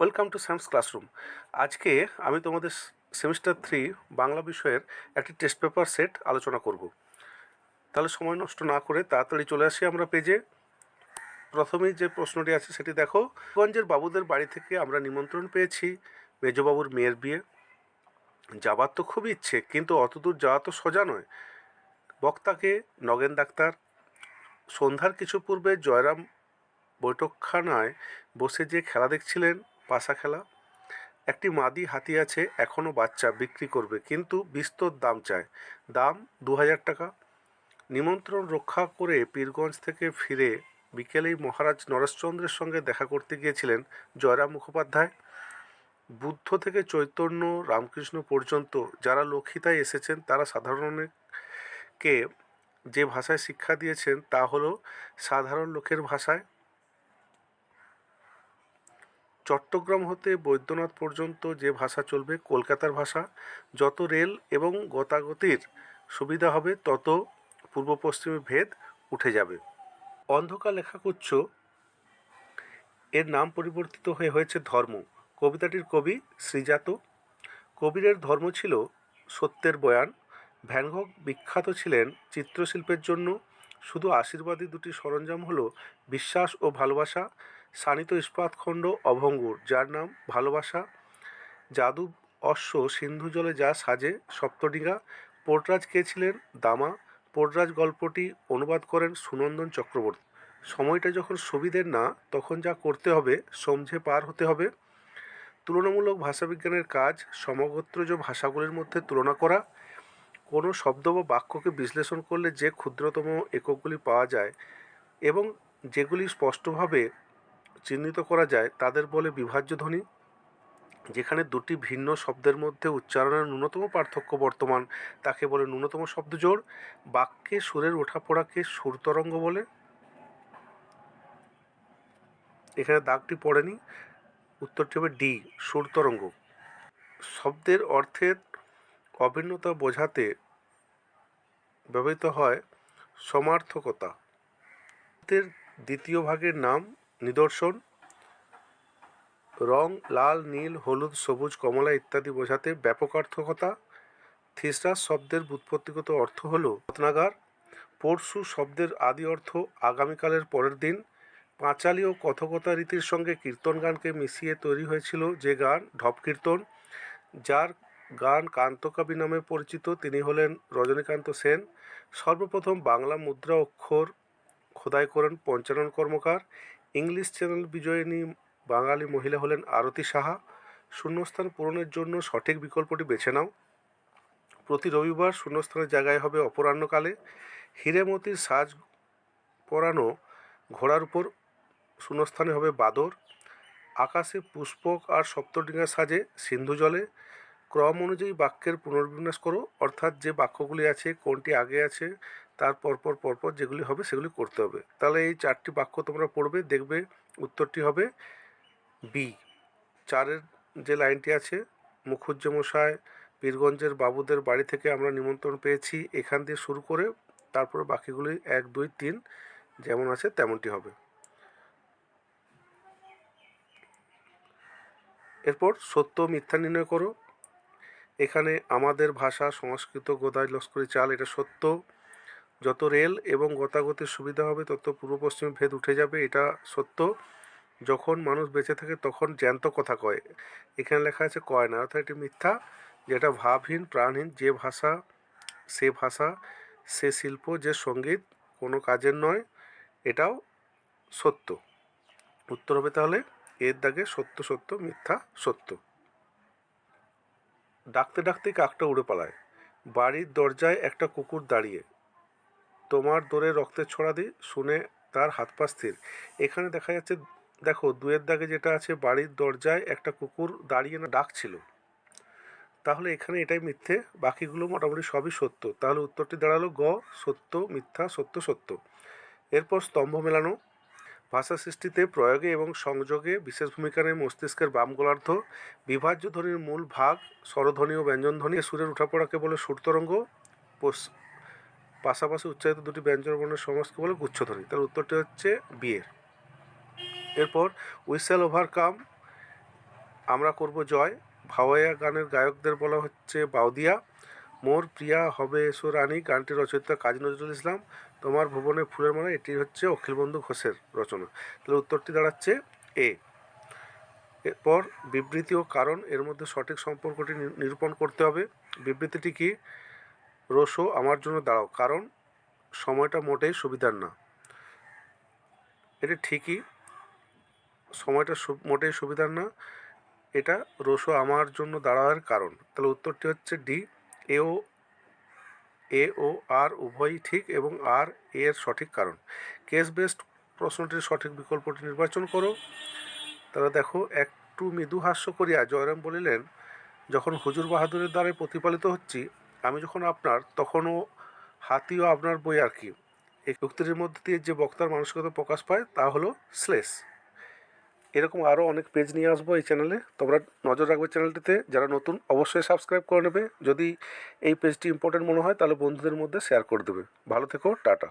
Welcome to Sam's classroom আজকে আমি তোমাদের সেমিস্টার থ্রি বাংলা বিষয়ের একটি টেস্ট পেপার সেট আলোচনা করব। তাহলে সময় নষ্ট না করে তাড়াতাড়ি চলে আসি আমরা পেজে প্রথমেই যে প্রশ্নটি আছে সেটি দেখো। গঞ্জের বাবুদের বাড়ি থেকে আমরা নিমন্ত্রণ পেয়েছি মেজবাবুর মেয়ের বিয়ে। যাবার তো খুব ইচ্ছে, কিন্তু অতদূর যাওয়া তো সোজা নয়। বক্তাকে নগেন ডাক্তার। সন্ধ্যার কিছু পূর্বে জয়রাম বৈঠকখানায় বসে যে খেলা দেখছিলেন পাশা খেলা। একটি মাদি হাতি আছে এখনও বাচ্চা, বিক্রি করবে, কিন্তু বিস্তর দাম চায়। দাম দু হাজার টাকা। নিমন্ত্রণ রক্ষা করে পীরগঞ্জ থেকে ফিরে বিকেলেই মহারাজ নরেশচন্দ্রের সঙ্গে দেখা করতে গিয়েছিলেন জয়রাম মুখোপাধ্যায়। বুদ্ধ থেকে চৈতন্য রামকৃষ্ণ পর্যন্ত যারা লক্ষিতায় এসেছেন, তারা সাধারণকে যে ভাষায় শিক্ষা দিয়েছেন, তা হলো সাধারণ লোকের ভাষায়। চট্টগ্রাম হতে বৈদ্যনাথ পর্যন্ত যে ভাষা চলবে, কলকাতার ভাষা, যত রেল এবং গতাগতির সুবিধা হবে, তত পূর্ব পশ্চিমে ভেদ উঠে যাবে। অন্ধকার লেখাগুচ্ছ এর নাম পরিবর্তিত হয়ে হয়েছে ধর্ম। কবিতাটির কবি শ্রীজাত। কবিরের ধর্ম ছিল সত্যের বয়ান। ভ্যানঘক বিখ্যাত ছিলেন চিত্রশিল্পের জন্য। শুধু আশীর্বাদী দুটি সরঞ্জাম হলো বিশ্বাস ও ভালোবাসা। শানিত ইস্পাতখণ্ড অভঙ্গুর, যার নাম ভালোবাসা। জাদু অশ্ব সিন্ধু জলে যা সাজে সপ্তডিঙ্গা। পোর্টরাজ কে ছিলেন দামা? পোর্টরাজ গল্পটি অনুবাদ করেন সুনন্দন চক্রবর্তী। সময়টা যখন সুবিধের না, তখন যা করতে হবে, সমঝে পার হতে হবে। তুলনামূলক ভাষাবিজ্ঞানের কাজ, সমগোত্রজ ভাষাগুলির মধ্যে তুলনা করা। কোনো শব্দ বা বাক্যকে বিশ্লেষণ করলে যে ক্ষুদ্রতম এককগুলি পাওয়া যায় এবং যেগুলি স্পষ্টভাবে চিহ্নিত করা যায় তাদের বলে বিভাজ্য ধ্বনি, যেখানে দুটি ভিন্ন শব্দের মধ্যে উচ্চারণের ন্যূনতম পার্থক্য বর্তমান। তাকে বলে ন্যূনতম শব্দজোড় বাক্যে সুরের ওঠাপড়াকে সুরতরঙ্গ বলে। এখানে দাগটি পড়েনি। উত্তরটি হবে ডি সুরতরঙ্গ শব্দের অর্থের অভিন্নতা বোঝাতে ব্যবহৃত হয় সমার্থকতা। দ্বিতীয় ভাগের নাম নিদর্শন। রং, লাল, নীল, হলুদ, সবুজ, কমলা ইত্যাদি বোঝাতে ব্যাপকার্থকতা থিসরাস শব্দের ব্যুৎপত্তিগত অর্থ হল রত্নাগার। পরশু শব্দের আদি অর্থ আগামীকালের পরের দিন। পাঁচালী ও কথকতা রীতির সঙ্গে কীর্তন গানকে মিশিয়ে তৈরি হয়েছিল যে গান, ঢপ কীর্তন। যার গান কান্তকবি নামে পরিচিত, তিনি হলেন রজনীকান্ত সেন। সর্বপ্রথম বাংলা মুদ্রা অক্ষর খোদাই করেন পঞ্চানন কর্মকার। ইংলিশ চ্যানেল বিজয়িনী বাঙালি মহিলা হলেন আরতি সাহা। শূন্যস্থান পূরণের জন্য সঠিক বিকল্পটি বেছে নাও। প্রতি রবিবার শূন্যস্থানের জায়গায় হবে অপরাহ্নকালে। হিরেমতির সাজ পরানো ঘোড়ার উপর শূন্যস্থানে হবে বাদর। আকাশে পুষ্পক আর সপ্তডিঙ্গা সাজে সিন্ধু জলে। ক্রম অনুযায়ী বাক্যের পুনর্বিন্যাস করো, অর্থাৎ যে বাক্যগুলি আছে, কোনটি আগে আছে, তার পরপর পরপর যেগুলি হবে সেগুলি করতে হবে। তাহলে এই চারটি বাক্য তোমরা পড়বে, দেখবে উত্তরটি হবে বি চারের যে লাইনটি আছে মুখুজ্জমশায় পীরগঞ্জের বাবুদের বাড়ি থেকে আমরা নিমন্ত্রণ পেয়েছি, এখান দিয়ে শুরু করে তারপরে বাকিগুলি এক, দুই, তিন যেমন আছে তেমনটি হবে। এরপর সত্য মিথ্যা নির্ণয় করো এখানে আমাদের ভাষা, সংস্কৃত, গোদাই, লস্করি, চাল, এটা সত্য। যত রেল এবং গতাগতির সুবিধা হবে, তত পূর্ব পশ্চিম ভেদ উঠে যাবে, এটা সত্য। যখন মানুষ বেঁচে থাকে, তখন জ্যান্ত কথা কয়। এখানে লেখা আছে কয় না, অর্থাৎ এটি মিথ্যা, যেটা ভাবহীন, প্রাণহীন, যে ভাষা, সে ভাষা, সে শিল্প, যে সংগীত, কোনো কাজের নয়, এটাও সত্য। উত্তর হবে তাহলে, এর দাগে সত্য সত্য, মিথ্যা, সত্য। ডাকতে ডাকতে কাকটা উড়ে পালায়। বাড়ির দরজায় একটা কুকুর দাঁড়িয়ে। তোমার দোরে রক্তের ছড়া দি, শুনে তার হাত পা স্থির। এখানে দেখা যাচ্ছে, দেখো, দুয়ের দাগে যেটা আছে, বাড়ির দরজায় একটা কুকুর দাঁড়িয়ে না, ডাকছিল। তাহলে এখানে এটাই মিথ্যে, বাকিগুলো মোটামুটি সবই সত্য। তাহলে উত্তরটি দাঁড়াল, গ, সত্য, মিথ্যা, সত্য সত্য। এরপর স্তম্ভ মেলানো। ভাষা সৃষ্টিতে প্রয়োগে এবং সংযোগে বিশেষ ভূমিকা নেয় মস্তিষ্কের বাম গোলার্ধ। বিভাজ্য ধ্বনির মূল ভাগ স্বরধ্বনি ও ব্যঞ্জনধ্বনি। সুরের উঠাপড়াকে বলে সুরতরঙ্গ। পাশাপাশি উচ্চারিত দুটি ব্যঞ্জন বর্ণের সমাজকে বলে গুচ্ছধ্বনি। তার উত্তরটি হচ্ছে বিয়ের। এরপর উই শ্যাল ওভারকাম, আমরা করব জয়। ভাওয়াইয়া গানের গায়কদের বলা হচ্ছে বাউদিয়া। মোর প্রিয়া হবে এসো রানী গানটি রচয়িতা কাজী নজরুল ইসলাম। তোমার ভুবনে ফুলের মালা, এটি হচ্ছে অখিলবন্ধু ঘোষের রচনা। তাহলে উত্তরটি দাঁড়াচ্ছে এ। এরপর বিবৃতি ও কারণ, এর মধ্যে সঠিক সম্পর্কটি নিরূপণ করতে হবে। বিবৃতিটি কি? রোশো, আমার জন্য দাঁড়াও, কারণ সময়টা মোটেই সুবিধার না। এটা ঠিকই, সময়টা মোটেই সুবিধার না। এটা রোশো, আমার জন্য দাঁড়াওয়ার কারণ। তাহলে উত্তরটি হচ্ছে ডি। এ ও এ ও আর উভয়ই ঠিক এবং আর এর সঠিক কারণ। কেস বেসড প্রশ্নটির সঠিক বিকল্পটি নির্বাচন করো। তাহলে দেখো, একটু মৃদু হাস্য করিয়া জয়রাম বলিলেন, যখন হুজুর বাহাদুরের দ্বারাই প্রতিপালিত হচ্ছি, আমি যখন আপনার, তখনও হাতিও আপনার বই আর কি। এই উক্তির মধ্যে দিয়ে যে বক্তার মানসিকতা প্রকাশ পায়, তা হলো শ্লেষ। এরকম আরও অনেক পেজ নিয়ে আসব এই চ্যানেলে তোমরা নজর রাখবে চ্যানেলটিতে যারা নতুন, অবশ্যই সাবস্ক্রাইব করে নেবে। যদি এই পেজটি ইম্পর্টেন্ট মনে হয়, তাহলে বন্ধুদের মধ্যে শেয়ার করে দেবে। ভালো থেকো, টাটা।